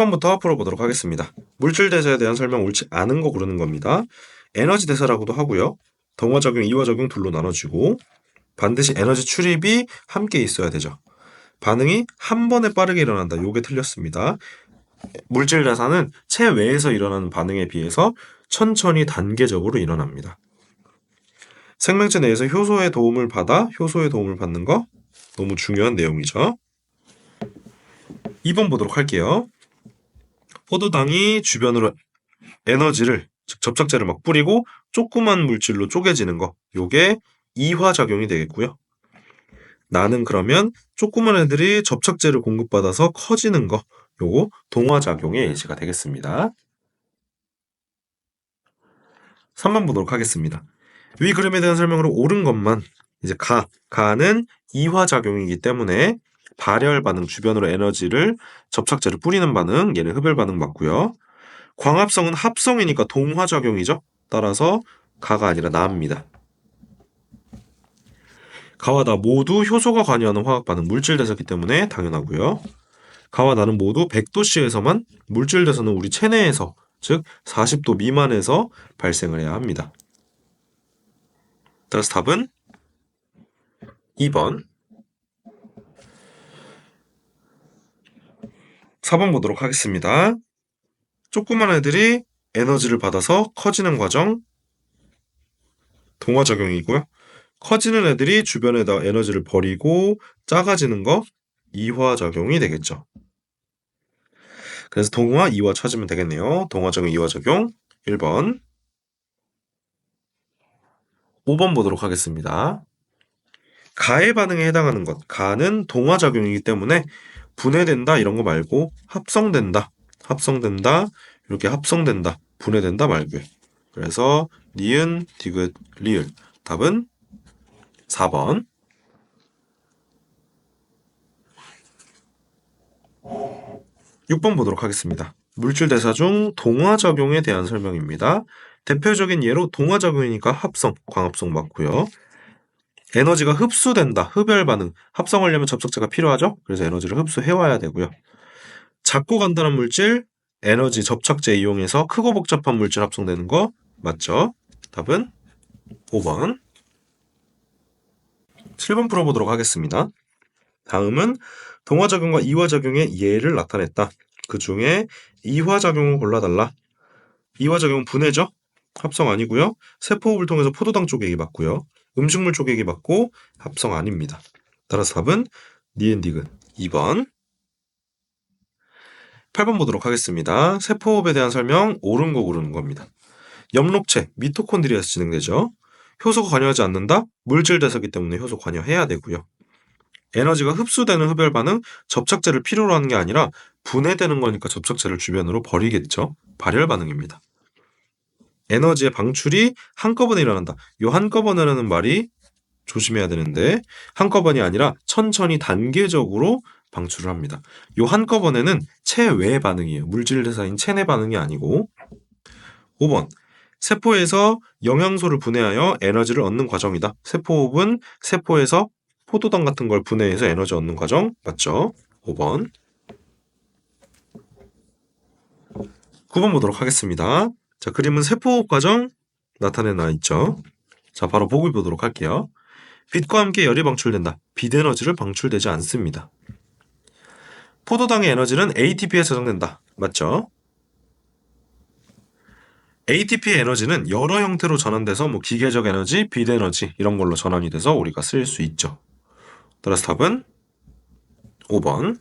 1번부터 풀어보도록 하겠습니다. 물질 대사에 대한 설명 옳지 않은 거 고르는 겁니다. 에너지 대사라고도 하고요. 동화작용, 이화작용 둘로 나눠지고 반드시 에너지 출입이 함께 있어야 되죠. 반응이 한 번에 빠르게 일어난다. 요게 틀렸습니다. 물질 대사는 체외에서 일어나는 반응에 비해서 천천히 단계적으로 일어납니다. 생명체 내에서 효소의 도움을 받아 효소의 도움을 받는 거 너무 중요한 내용이죠. 2번 보도록 할게요. 포도당이 주변으로 에너지를 즉 접착제를 막 뿌리고 조그만 물질로 쪼개지는 거 요게 이화 작용이 되겠고요. 나는 그러면 조그만 애들이 접착제를 공급받아서 커지는 거 요거 동화 작용의 예시가 되겠습니다. 3번 보도록 하겠습니다. 위 그림에 대한 설명으로 옳은 것만 이제 가, 가는 이화 작용이기 때문에 발열 반응 주변으로 에너지를 접착제를 뿌리는 반응 얘는 흡열 반응 맞고요. 광합성은 합성이니까 동화 작용이죠. 따라서 가가 아니라 나입니다. 가와 나 모두 효소가 관여하는 화학 반응 물질 대사기 때문에 당연하고요. 가와 나는 모두 100도씨에서만 물질 대사는 우리 체내에서 즉 40도 미만에서 발생을 해야 합니다. 따라서 답은 2번 4번 보도록 하겠습니다. 조그만 애들이 에너지를 받아서 커지는 과정 동화 작용이고요. 커지는 애들이 주변에다 에너지를 버리고 작아지는 거 이화 작용이 되겠죠. 그래서 동화, 이화 찾으면 되겠네요. 동화 작용, 이화 작용 1번 5번 보도록 하겠습니다. 가해 반응에 해당하는 것. 가는 동화 작용이기 때문에 분해된다 이런 거 말고 합성된다. 합성된다. 이렇게 합성된다. 분해된다 말고요. 그래서 니은, 디귿, 리을. 답은 4번. 6번 보도록 하겠습니다. 물질 대사 중 동화 작용에 대한 설명입니다. 대표적인 예로 동화 작용이니까 합성, 광합성 맞고요. 에너지가 흡수된다, 흡열 반응. 합성하려면 접촉제가 필요하죠? 그래서 에너지를 흡수해 와야 되고요. 작고 간단한 물질, 에너지 접착제 이용해서 크고 복잡한 물질 합성되는 거 맞죠? 답은 5번. 7번 풀어보도록 하겠습니다. 다음은 동화작용과 이화작용의 예를 나타냈다. 그 중에 이화작용을 골라달라. 이화작용 분해죠? 합성 아니고요. 세포호흡을 통해서 포도당 쪼개기 맞고요. 음식물 쪼개기 맞고 합성 아닙니다. 따라서 답은 니엔디근 2번. 8번 보도록 하겠습니다. 세포호흡에 대한 설명 옳은 거 고르는 겁니다. 엽록체 미토콘드리아에서 진행되죠. 효소가 관여하지 않는다? 물질 대사기 때문에 효소 관여해야 되고요. 에너지가 흡수되는 흡열 반응 접착제를 필요로 하는 게 아니라 분해되는 거니까 접착제를 주변으로 버리겠죠. 발열 반응입니다. 에너지의 방출이 한꺼번에 일어난다. 이 한꺼번에라는 말이 조심해야 되는데 한꺼번이 아니라 천천히 단계적으로 방출을 합니다. 이 한꺼번에는 체외 반응이에요. 물질 대사인 체내 반응이 아니고 5번 세포에서 영양소를 분해하여 에너지를 얻는 과정이다. 세포호흡은 세포에서 포도당 같은 걸 분해해서 에너지 얻는 과정 맞죠? 5번 9번 보도록 하겠습니다. 자, 그림은 세포호흡 과정 나타내 놔 있죠. 자, 바로 보기 보도록 할게요. 빛과 함께 열이 방출된다. 빛 에너지를 방출되지 않습니다. 포도당의 에너지는 ATP에 저장된다. 맞죠? ATP 에너지는 여러 형태로 전환돼서 뭐 기계적 에너지, 빛 에너지 이런 걸로 전환이 돼서 우리가 쓸 수 있죠. 따라서 답은 5번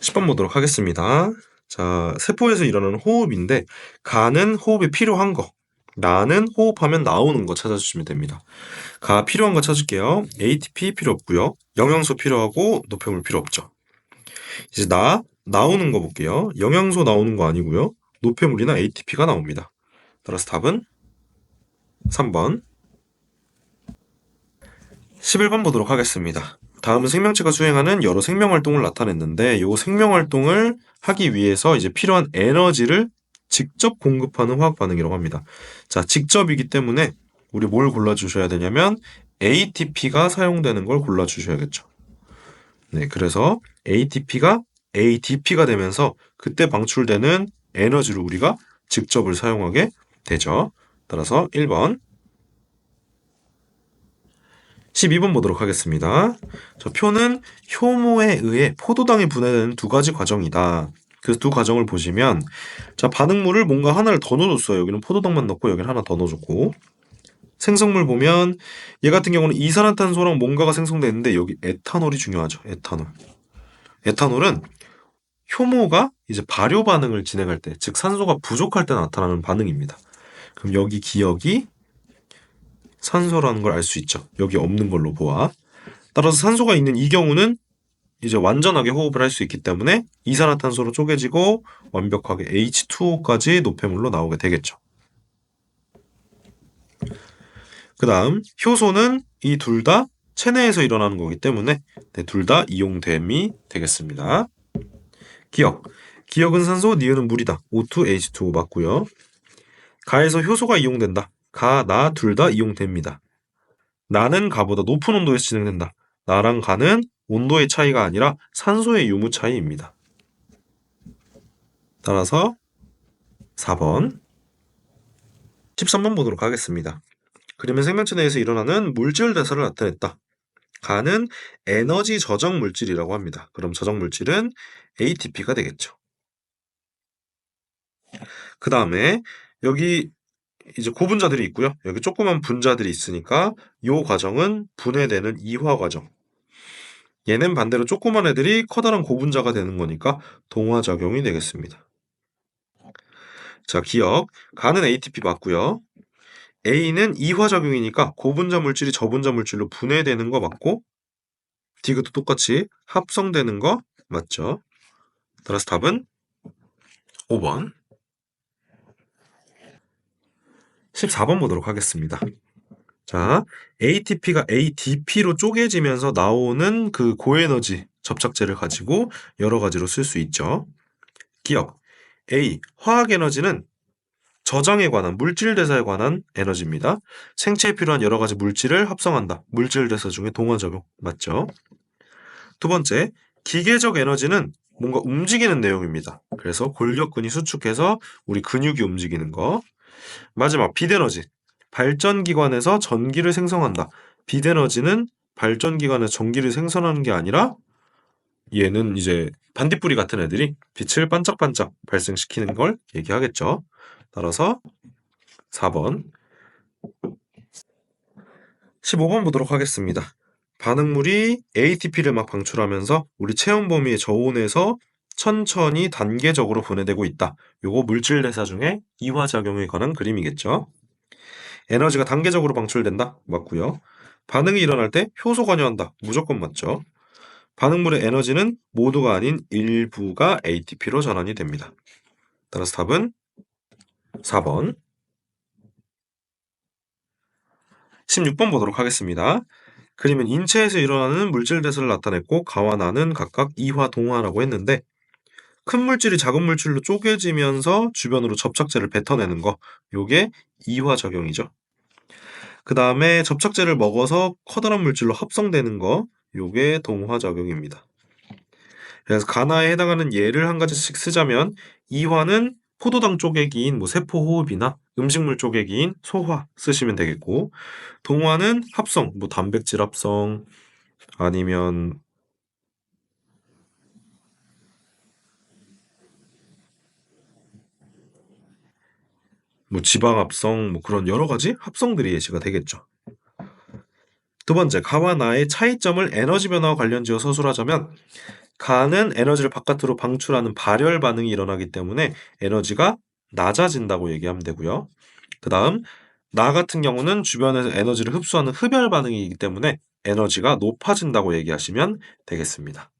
10번 보도록 하겠습니다. 자, 세포에서 일어나는 호흡인데 가는 호흡이 필요한 거 나는 호흡하면 나오는 거 찾아주시면 됩니다. 가 필요한 거 찾을게요. ATP 필요 없고요. 영양소 필요하고 노폐물 필요 없죠. 이제 나 나오는 거 볼게요. 영양소 나오는 거 아니고요. 노폐물이나 ATP가 나옵니다. 따라서 답은 3번 11번 보도록 하겠습니다. 다음은 생명체가 수행하는 여러 생명 활동을 나타냈는데 이 생명 활동을 하기 위해서 이제 필요한 에너지를 직접 공급하는 화학 반응이라고 합니다. 자, 직접이기 때문에 우리 뭘 골라 주셔야 되냐면 ATP가 사용되는 걸 골라 주셔야겠죠. 네, 그래서 ATP가 ADP가 되면서 그때 방출되는 에너지를 우리가 직접을 사용하게 되죠. 따라서 1번 12번 보도록 하겠습니다. 저 표는 효모에 의해 포도당이 분해되는 두 가지 과정이다. 그 두 과정을 보시면 자 반응물을 뭔가 하나를 더 넣어줬어요. 여기는 포도당만 넣고 여기는 하나 더 넣어줬고 생성물 보면 얘 같은 경우는 이산화탄소랑 뭔가가 생성되는데 여기 에탄올이 중요하죠. 에탄올. 에탄올은 효모가 이제 발효 반응을 진행할 때, 즉 산소가 부족할 때 나타나는 반응입니다. 그럼 여기 기억이 산소라는 걸 알 수 있죠. 여기 없는 걸로 보아. 따라서 산소가 있는 이 경우는 이제 완전하게 호흡을 할 수 있기 때문에 이산화탄소로 쪼개지고 완벽하게 H2O까지 노폐물로 나오게 되겠죠. 그 다음 효소는 이 둘 다 체내에서 일어나는 거기 때문에 네, 둘다 이용됨이 되겠습니다. 기억. 기억은 산소, 니은은 물이다. O2, H2O 맞고요. 가에서 효소가 이용된다. 가, 나 둘 다 이용됩니다. 나는 가보다 높은 온도에서 진행된다. 나랑 가는 온도의 차이가 아니라 산소의 유무 차이입니다. 따라서 4번 13번 보도록 하겠습니다. 그러면 생명체 내에서 일어나는 물질 대사를 나타냈다. 가는 에너지 저장 물질이라고 합니다. 그럼 저장 물질은 ATP가 되겠죠. 그 다음에 여기 이제 고분자들이 있고요. 여기 조그만 분자들이 있으니까 이 과정은 분해되는 이화 과정. 얘는 반대로 조그만 애들이 커다란 고분자가 되는 거니까 동화작용이 되겠습니다. 자, 기억. 가는 ATP 맞고요. A는 이화작용이니까 고분자 물질이 저분자 물질로 분해되는 거 맞고 디귿도 똑같이 합성되는 거 맞죠? 따라서 답은 5번 14번 보도록 하겠습니다. 자, ATP가 ADP로 쪼개지면서 나오는 그 고에너지 접착제를 가지고 여러 가지로 쓸 수 있죠. 기억. A. 화학 에너지는 저장에 관한 물질 대사에 관한 에너지입니다. 생체에 필요한 여러 가지 물질을 합성한다. 물질 대사 중에 동화작용 맞죠? 두 번째, 기계적 에너지는 뭔가 움직이는 내용입니다. 그래서 골격근이 수축해서 우리 근육이 움직이는 거. 마지막 빛에너지. 발전기관에서 전기를 생성한다. 빛에너지는 발전기관에서 전기를 생성하는 게 아니라 얘는 이제 반딧불이 같은 애들이 빛을 반짝반짝 발생시키는 걸 얘기하겠죠. 따라서 4번 15번 보도록 하겠습니다. 반응물이 ATP를 막 방출하면서 우리 체온 범위의 저온에서 천천히 단계적으로 분해되고 있다. 요거 물질 대사 중에 이화작용에 관한 그림이겠죠. 에너지가 단계적으로 방출된다. 맞고요. 반응이 일어날 때 효소 관여한다. 무조건 맞죠. 반응물의 에너지는 모두가 아닌 일부가 ATP로 전환이 됩니다. 따라서 답은 4번 16번 보도록 하겠습니다. 그림은 인체에서 일어나는 물질 대사를 나타냈고 가와 나는 각각 이화 동화라고 했는데 큰 물질이 작은 물질로 쪼개지면서 주변으로 접착제를 뱉어내는 거 요게 이화 작용이죠. 그 다음에 접착제를 먹어서 커다란 물질로 합성되는 거 요게 동화 작용입니다. 그래서 가나에 해당하는 예를 한 가지씩 쓰자면 이화는 포도당 쪼개기인 뭐 세포 호흡이나 음식물 쪼개기인 소화 쓰시면 되겠고 동화는 합성 뭐 단백질 합성 아니면 뭐 지방 합성 뭐 그런 여러 가지 합성들이 예시가 되겠죠. 두 번째, 가와 나의 차이점을 에너지 변화와 관련지어 서술하자면 가는 에너지를 바깥으로 방출하는 발열 반응이 일어나기 때문에 에너지가 낮아진다고 얘기하면 되고요. 그 다음 나 같은 경우는 주변에서 에너지를 흡수하는 흡열 반응이기 때문에 에너지가 높아진다고 얘기하시면 되겠습니다.